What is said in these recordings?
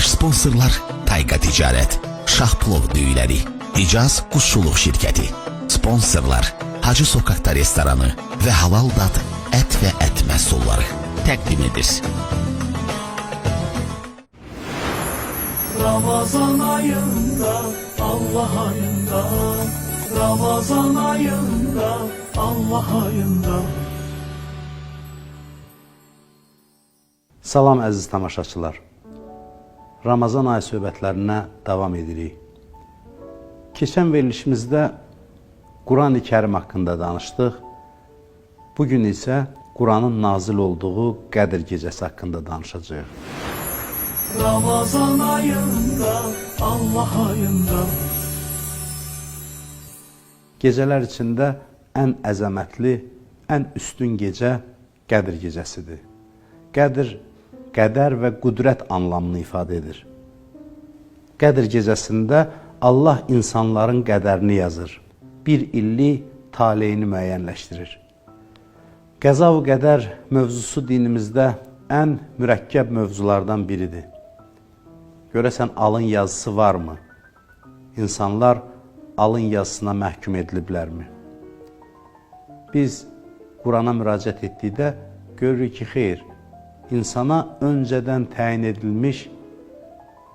Baş sponsorlar Tayqa Ticarət, Şahplov düyüləri, İcaz Quşçuluq şirkəti. Sponsorlar Hacı Sokakta restoranı və Halal Dad ət və ət məhsulları təqdim edir. Ramazan ayında Allah ayında Ramazan ayında Allah ayında Salam əziz tamaşaçılar. Ramazan ayı söhbətlərinə davam edirik. Keçən verilişimizdə Quran-ı Kərim haqqında danışdıq. Bu gün isə Quranın nazil olduğu Qədr gecəsi haqqında danışacağıq. Ramazan ayında Allah ayında Gecələr içində ən əzəmətli, ən üstün gecə Qədr gecəsidir. Qədr qədər və qüdrət anlamını ifadə edir. Qədr gecəsində Allah insanların qədərini yazır. Bir illik taleyini müəyyənləşdirir. Qəza və qədər mövzusu dinimizdə ən mürəkkəb mövzulardan biridir. Görəsən alın yazısı varmı? İnsanlar alın yazısına məhkum ediliblərmi? Biz Qurana müraciət etdikdə görürük ki, xeyr, insana öncədən təyin edilmiş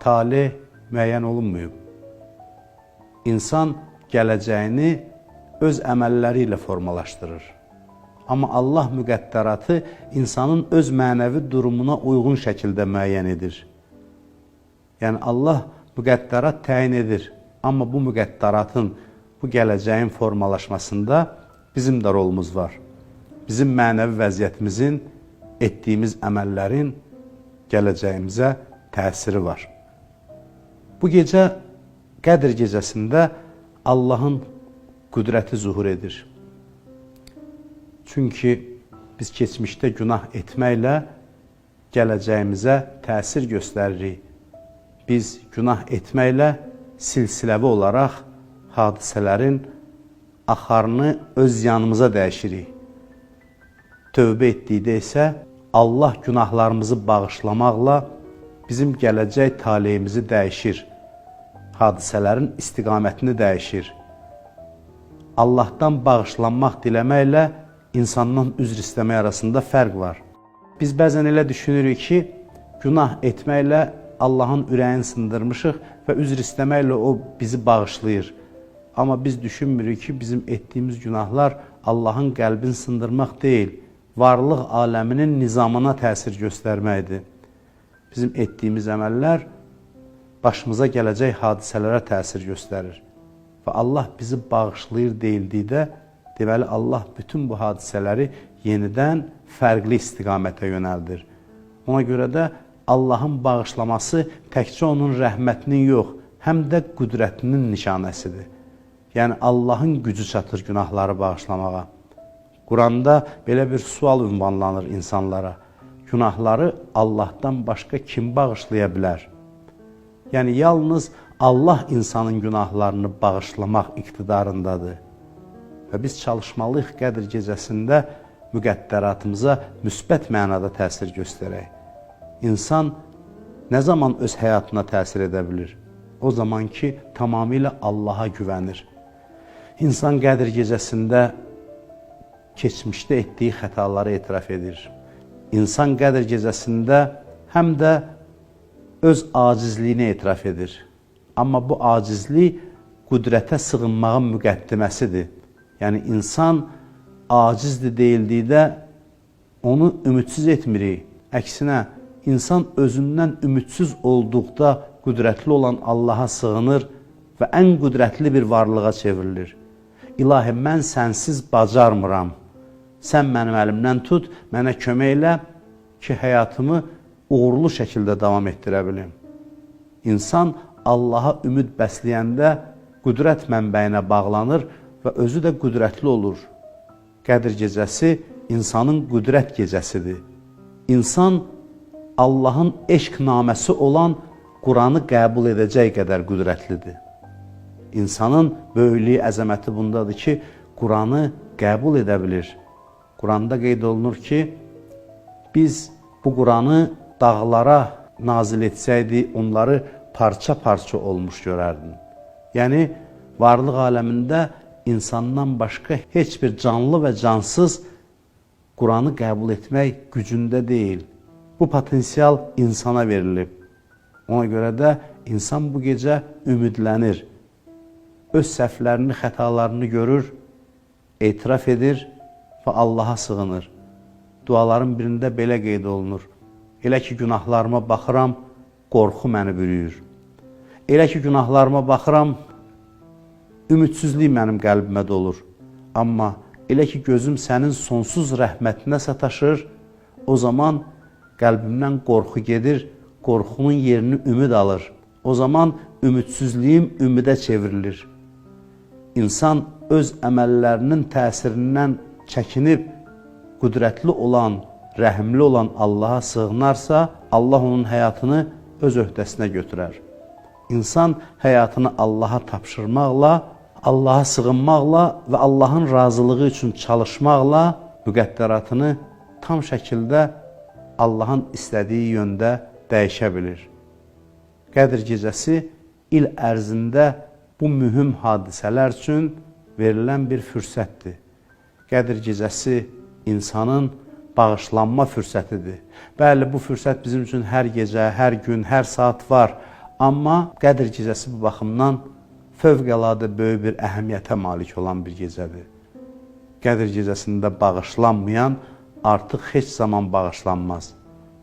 talih müəyyən olunmayıb. İnsan gələcəyini öz əməlləri ilə formalaşdırır. Amma Allah müqəddəratı insanın öz mənəvi durumuna uyğun şəkildə müəyyən edir. Yəni Allah müqəddərat təyin edir. Amma bu müqəddəratın, bu gələcəyin formalaşmasında bizim də rolumuz var. Bizim mənəvi vəziyyətimizin, etdiyimiz əməllərin gələcəyimizə təsiri var. Bu gecə Qədr gecəsində Allahın qüdrəti zuhur edir. Çünki biz keçmişdə günah etməklə gələcəyimizə təsir göstəririk. Biz günah etməklə silsiləvi olaraq hadisələrin axarını öz yanımıza dəyişirik. Tövbə etdikdə isə Allah günahlarımızı bağışlamaqla bizim gələcək taleyimizi dəyişir. Hadisələrin istiqamətini dəyişir. Allahdan bağışlanmaq diləməklə insandan üzr istəmək arasında fərq var. Biz bəzən elə düşünürük ki, günah etməklə Allahın ürəyini sındırmışıq və üzr istəməklə o bizi bağışlayır. Amma biz düşünmürük ki, bizim etdiyimiz günahlar Allahın qəlbini sındırmaq deyil, varlıq aləminin nizamına təsir göstərməkdir. Bizim etdiyimiz əməllər başımıza gələcək hadisələrə təsir göstərir. Və Allah bizi bağışlayır deyildikdə, deməli Allah bütün bu hadisələri yenidən fərqli istiqamətə yönəldir. Ona görə də Allahın bağışlaması təkcə onun rəhmətinin yox, həm də qüdrətinin nişanəsidir. Yəni Allahın gücü çatır günahları bağışlamağa. Quranda belə bir sual ünvanlanır insanlara. Günahları Allahdan başqa kim bağışlaya bilər? Yəni yalnız Allah insanın günahlarını bağışlamaq iqtidarındadır. Və biz çalışmalıyıq Qədr gecəsində müqəddəratımıza müsbət mənada təsir göstərək. İnsan nə zaman öz həyatına təsir edə bilir? O zaman ki, tamamilə Allaha güvənir. İnsan Qədr gecəsində keçmişdə etdiyi xətaları etiraf edir. İnsan Qədr gecəsində həm də öz acizliyini etiraf edir. Amma bu acizlik qüdrətə sığınmağın müqəddiməsidir. Yəni insan acizdir deyildikdə onu ümidsiz etmirik. Əksinə insan özündən ümidsiz olduqda qüdrətli olan Allaha sığınır və ən qüdrətli bir varlığa çevrilir. İlahi, mən sənsiz bacarmıram. Sən mənim əlimdən tut, mənə kömək elə ki, həyatımı uğurlu şəkildə davam etdirə bilim. İnsan Allaha ümid bəsləyəndə qüdrət mənbəyinə bağlanır və özü də qüdrətli olur. Qədr gecəsi insanın qüdrət gecəsidir. İnsan Allahın eşq naməsi olan Quranı qəbul edəcək qədər qüdrətlidir. İnsanın böyüklüyü, əzəməti bundadır ki, Quranı qəbul edə bilir. Quranda qeyd olunur ki, biz bu Quranı dağlara nazil etsəydi, onları parça-parça olmuş görərdin. Yəni varlıq aləmində insandan başqa heç bir canlı və cansız Quranı qəbul etmək gücündə deyil. Bu potensial insana verilib. Ona görə də insan bu gecə ümidlənir. Öz səhvlərini, xətalarını görür, etiraf edir və Allaha sığınır. Duaların birində belə qeyd olunur. Elə ki günahlarıma baxıram, qorxu məni bürüyür. Elə ki günahlarıma baxıram, ümidsizlik mənim qəlbimə dolur. Amma elə ki gözüm sənin sonsuz rəhmətinə sataşır, o zaman qəlbimdən qorxu gedir, qorxunun yerini ümid alır. O zaman ümidsizliyim ümidə çevrilir. İnsan öz əməllərinin təsirindən çəkinib qüdrətli olan, rəhimli olan Allaha sığınarsa, Allah onun həyatını öz öhdəsinə götürər. İnsan həyatını Allaha tapşırmaqla, Allaha sığınmaqla və Allahın razılığı üçün çalışmaqla müqəddəratını tam şəkildə Allahın istədiyi yöndə dəyişə bilir. Qədr gecəsi il ərzində bu mühüm hadisələr üçün verilən bir fürsətdir. Qədr gecəsi insanın bağışlanma fürsətidir. Bəli, bu fürsət bizim üçün hər gecə, hər gün, hər saat var. Amma Qədr gecəsi bu baxımdan fövqəladə böyük bir əhəmiyyətə malik olan bir gecədir. Qədr gecəsində bağışlanmayan artıq heç zaman bağışlanmaz.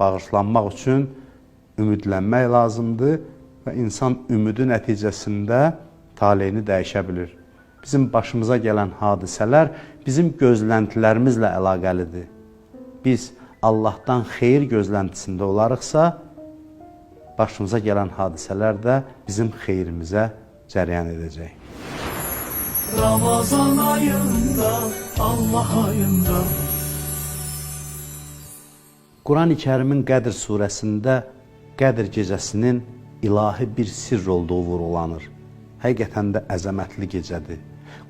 Bağışlanmaq üçün ümidlənmək lazımdır və insan ümidi nəticəsində taleyini dəyişə bilir. Bizim başımıza gələn hadisələr bizim gözləntilərimizlə əlaqəlidir. Biz Allahdan xeyir gözləntisində olarıqsa, başımıza gələn hadisələr də bizim xeyrimizə cərəyan edəcək. Ramazan ayında Allah ayında Quran-ı Kərimin Qədr surəsində Qədr gecəsinin ilahi bir sirr olduğu vurğulanır. Həqiqətən də əzəmətli gecədir.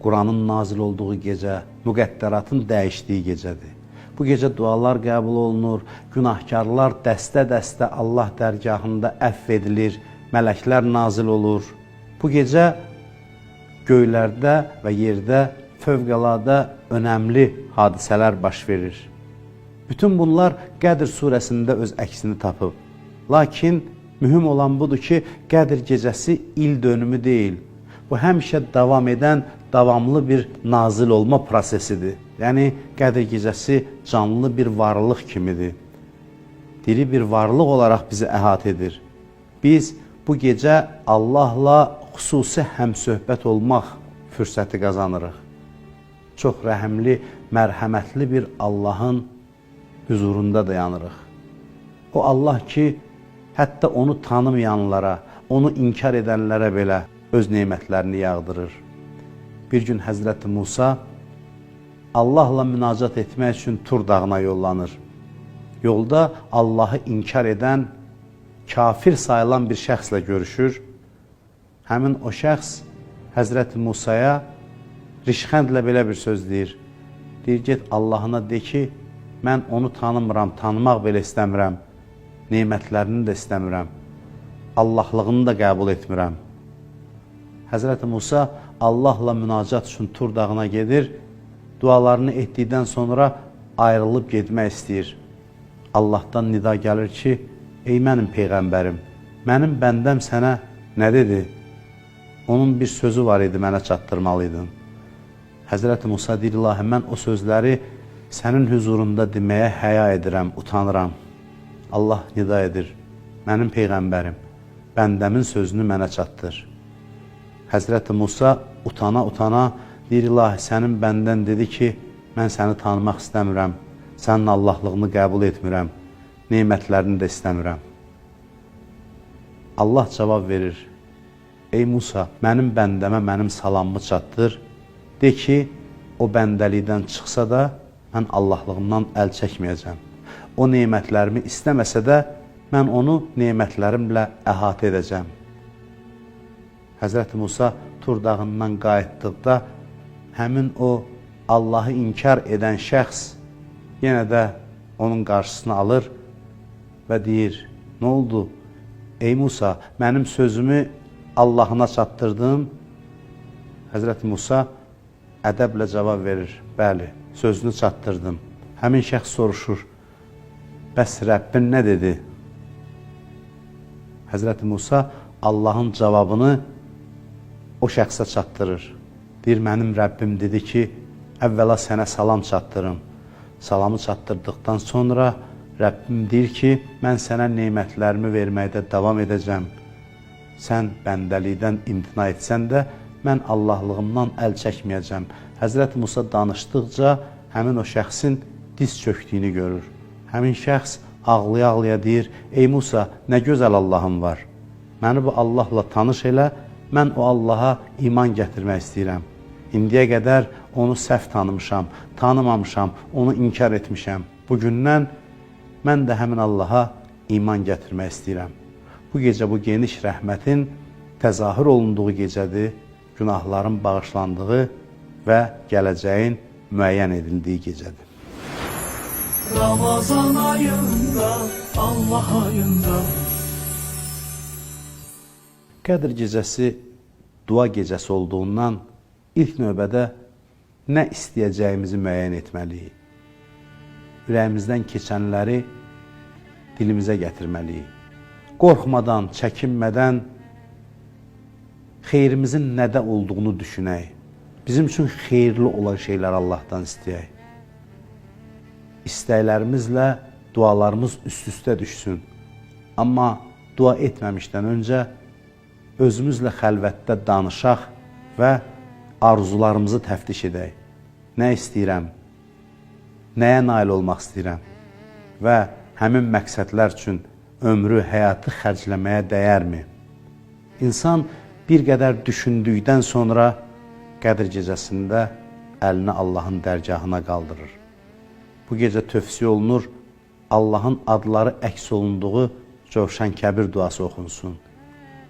Quranın nazil olduğu gecə, müqəddəratın dəyişdiyi gecədir. Bu gecə dualar qəbul olunur, günahkarlar dəstə-dəstə Allah dərgahında əfv edilir, mələklər nazil olur. Bu gecə göylərdə və yerdə fövqəladə önəmli hadisələr baş verir. Bütün bunlar Qədr surəsində öz əksini tapıb. Lakin mühüm olan budur ki, Qədr gecəsi il dönümü deyil. Bu həmişə davam edən, davamlı bir nazil olma prosesidir. Yəni Qədr gecəsi canlı bir varlıq kimidir. Diri bir varlıq olaraq bizi əhatə edir. Biz bu gecə Allahla xüsusi həmsöhbət olmaq fürsəti qazanırıq. Çox rəhimli, mərhəmətli bir Allahın huzurunda dayanırıq. O Allah ki, hətta onu tanımayanlara, onu inkar edənlərə belə öz nemətlərini yağdırır. Bir gün Həzrəti Musa Allahla münacat etmək üçün Tur dağına yollanır. Yolda Allahı inkar edən, kafir sayılan bir şəxslə görüşür. Həmin o şəxs Həzrəti Musaya rişxəndlə belə bir söz deyir. Deyir, get Allahına de ki, mən onu tanımıram, tanımaq belə istəmirəm, nemətlərini də istəmirəm, Allahlığını da qəbul etmirəm. Həzrəti Musa Allahla münacat üçün Tur dağına gedir, dualarını etdikdən sonra ayrılıb getmək istəyir. Allahdan nida gəlir ki, ey mənim Peyğəmbərim, mənim bəndəm sənə nə dedi? Onun bir sözü var idi, mənə çatdırmalıydın. Həzrəti Musa deyir, ilahi, mən o sözləri sənin huzurunda deməyə həya edirəm, utanıram. Allah nida edir, mənim Peyğəmbərim, bəndəmin sözünü mənə çatdır. Həzrəti Musa utana-utana deyir, ilahi, sənin bəndən dedi ki, mən səni tanımaq istəmirəm, sənin Allahlığını qəbul etmirəm, neymətlərini də istəmirəm. Allah cavab verir, ey Musa, mənim bəndəmə mənim salamımı çatdır, de ki, o bəndəlikdən çıxsa da, mən Allahlığımdan əl çəkməyəcəm. O neymətlərimi istəməsə də, mən onu neymətlərimlə əhatə edəcəm. Həzrəti Musa Tur dağından qayıtdıqda, həmin o Allahı inkar edən şəxs yenə də onun qarşısını alır və deyir, Nə oldu? Ey Musa, mənim sözümü Allahına çatdırdın. Həzrət Musa ədəblə cavab verir. Bəli, sözünü çatdırdım. Həmin şəxs soruşur. Bəs Rəbbin nə dedi? Həzrət Musa Allahın cavabını o şəxsə çatdırır. Deyir, mənim Rəbbim dedi ki, əvvəla sənə salam çatdırım. Salamı çatdırdıqdan sonra Rəbbim deyir ki, mən sənə neymətlərimi verməkdə davam edəcəm. Sən bəndəlikdən imtina etsən də, mən Allahlığımdan əl çəkməyəcəm. Həzrət Musa danışdıqca həmin o şəxsin diz çöktüyünü görür. Həmin şəxs ağlaya-ağlaya deyir, ey Musa, nə gözəl Allahım var. Məni bu Allahla tanış elə, mən o Allaha iman gətirmək istəyirəm. İndiyə qədər onu səhv tanımışam, tanımamışam, onu inkar etmişəm. Bugündən mən də həmin Allaha iman gətirmək istəyirəm. Bu gecə bu geniş rəhmətin təzahür olunduğu gecədir, günahların bağışlandığı və gələcəyin müəyyən edildiyi gecədir. Ramazan ayında Allah ayında Qədr gecəsi dua gecəsi olduğundan ilk növbədə nə istəyəcəyimizi müəyyən etməliyik. Ürəyimizdən keçənləri dilimizə gətirməliyik. Qorxmadan, çəkinmədən xeyrimizin nədə olduğunu düşünək. Bizim üçün xeyirli olan şeylər Allahdan istəyək. İstəklərimizlə dualarımız üst-üstə düşsün. Amma dua etməmişdən öncə özümüzlə xəlvətdə danışaq və arzularımızı təftiş edək. Nə istəyirəm? Nəyə nail olmaq istəyirəm? Və həmin məqsədlər üçün ömrü, həyatı xərcləməyə dəyərmi? İnsan bir qədər düşündükdən sonra Qədr gecəsində əlini Allahın dərgahına qaldırır. Bu gecə tövsiyə olunur Allahın adları əks olunduğu Cövşən Kəbir duası oxunsun.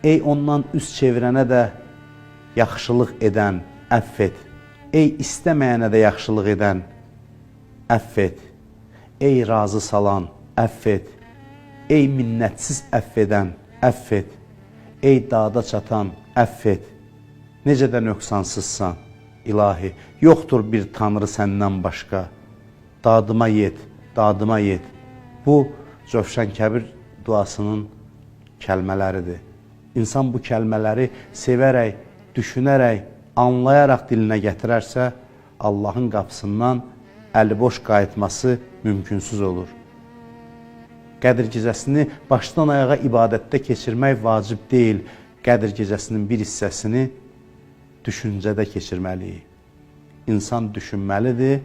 Ey ondan üz çevirənə də yaxşılıq edən, əff et. Ey istəməyənə də yaxşılıq edən, əff et. Ey razı salan, əff et. Ey minnətsiz əff edən, əff et. Ey dada çatan, əff et. Necə də nöqsansızsan, ilahi, yoxdur bir tanrı səndən başqa. Dadıma yet, dadıma yet. Bu, Cövşən Kəbir duasının kəlmələridir. İnsan bu kəlmələri sevərək, düşünərək, anlayaraq dilinə gətirərsə, Allahın qapısından əliboş qayıtması mümkünsüz olur. Qədir gecəsini başdan ayağa ibadətdə keçirmək vacib deyil. Qədir gecəsinin bir hissəsini düşüncədə keçirməliyik. İnsan düşünməlidir,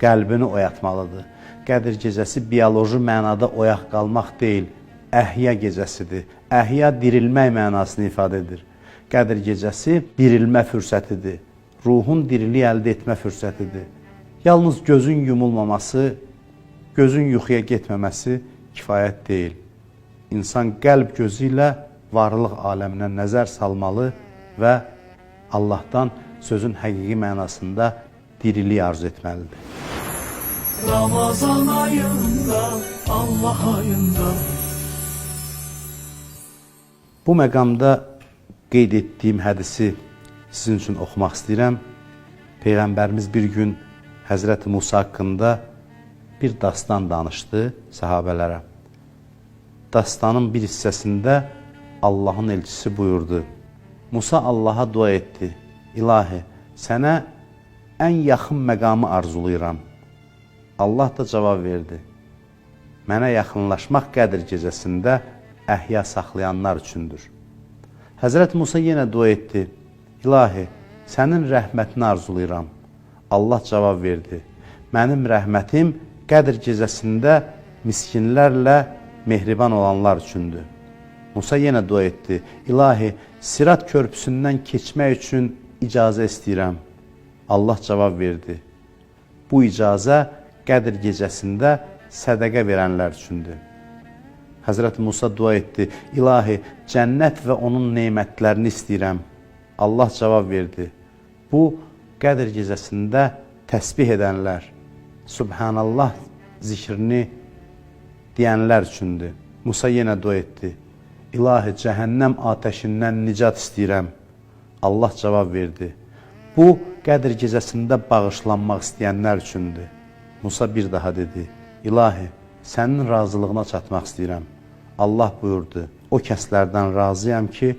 qəlbini oyatmalıdır. Qədir gecəsi bioloji mənada oyaq qalmaq deyil, əhya gecəsidir. Əhya dirilmək mənasını ifadə edir. Qədir gecəsi dirilmə fürsətidir. Ruhun diriliyi əldə etmə fürsətidir. Yalnız gözün yumulmaması, gözün yuxuya getməməsi kifayət deyil. İnsan qəlb gözü ilə varlıq aləminə nəzər salmalı və Allahdan sözün həqiqi mənasında diriliyi arzu etməlidir. Ramazan ayında Allah ayında Bu məqamda qeyd etdiyim hədisi sizin üçün oxumaq istəyirəm. Peyğəmbərimiz bir gün Həzrət Musa haqqında bir dastan danışdı səhabələrə. Dastanın bir hissəsində Allahın elçisi buyurdu. Musa Allaha dua etdi. İlahi, sənə ən yaxın məqamı arzulayıram. Allah da cavab verdi. Mənə yaxınlaşmaq qədir gecəsində əhya saxlayanlar üçündür. Həzrət Musa yenə dua etdi. İlahi, sənin rəhmətini arzulayıram. Allah cavab verdi. Mənim rəhmətim Qədr gecəsində miskinlərlə mehriban olanlar üçündür. Musa yenə dua etdi. İlahi, Sirat körpüsündən keçmək üçün icazə istəyirəm. Allah cavab verdi. Bu icazə Qədr gecəsində sədəqə verənlər üçündür. Həzrət Musa dua etdi. İlahi, cənnət və onun neymətlərini istəyirəm. Allah cavab verdi. Bu, Qədr gecəsində təsbih edənlər, Subhanallah zikrini deyənlər üçündür. Musa yenə dua etdi. İlahi cəhənnəm atəşindən nicat istəyirəm. Allah cavab verdi. Bu Qədr gecəsində bağışlanmaq istəyənlər üçündür. Musa bir daha dedi. İlahi, sənin razılığına çatmaq istəyirəm. Allah buyurdu. O kəslərdən razıyam ki,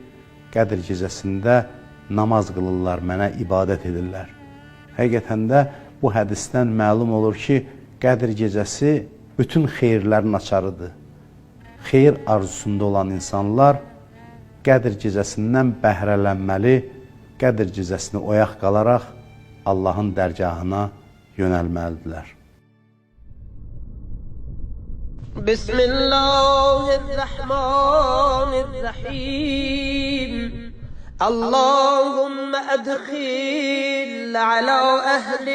Qədr gecəsində namaz qılırlar, mənə ibadət edirlər. Həqiqətən də bu hədisdən məlum olur ki, Qədr gecəsi bütün xeyirlərin açarıdır. Xeyir arzusunda olan insanlar Qədr gecəsindən bəhrələnməli, Qədr gecəsini oyaq qalaraq Allahın dərgahına yönəlməlidirlər. بسم الله الرحمن الرحيم. اللهم أدخل على أهل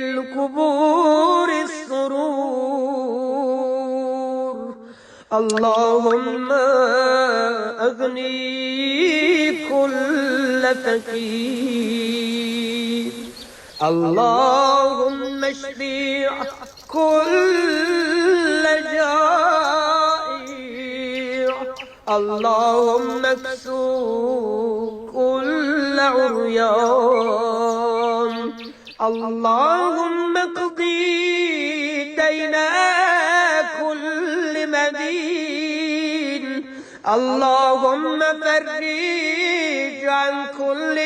القبور السرور. اللهم أغني كل فقير. اللهم اشفي كل اللهم اكسو كل عريان. اللهم اقضي دين كل مدين. اللهم فرج عن كل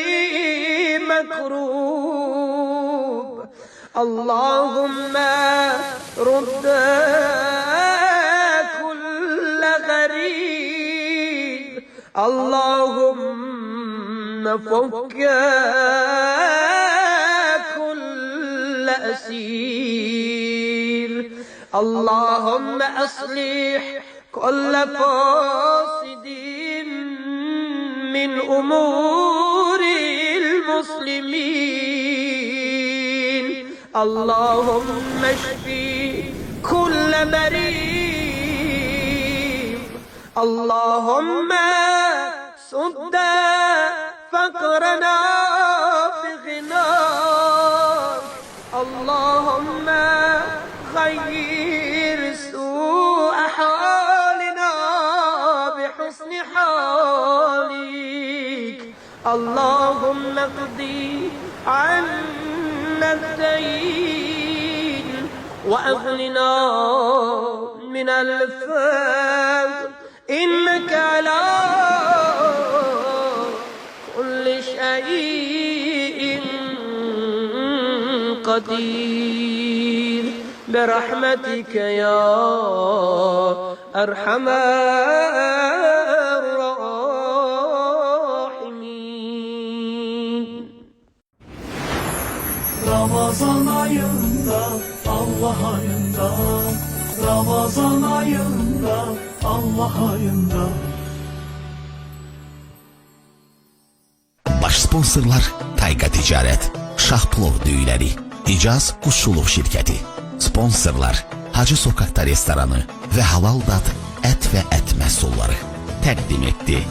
مكروب. اللهم رد اللهم فك كل أسير. اللهم أصلح كل فاسد من أمور المسلمين. اللهم اشفي كل مريض. اللهم سد فقرنا بغناك اللهم غير سوء حالنا بحسن حالك. اللهم اقضي عنا الدين وأغننا من الفقر. إنك على قدير برحمتك يا أرحم الراحمين Ramazan ayında Allah ayında Ramazan ayında Allah ayında Baş sponsorlar Tayqa Ticarət, Şahplov düyüləri, İcaz Kuşçuluk Şirketi Sponsorlar Hacı Sokak'ta Restoranı ve Halal Dat Et ve Et Mesulları Təqdim etdi.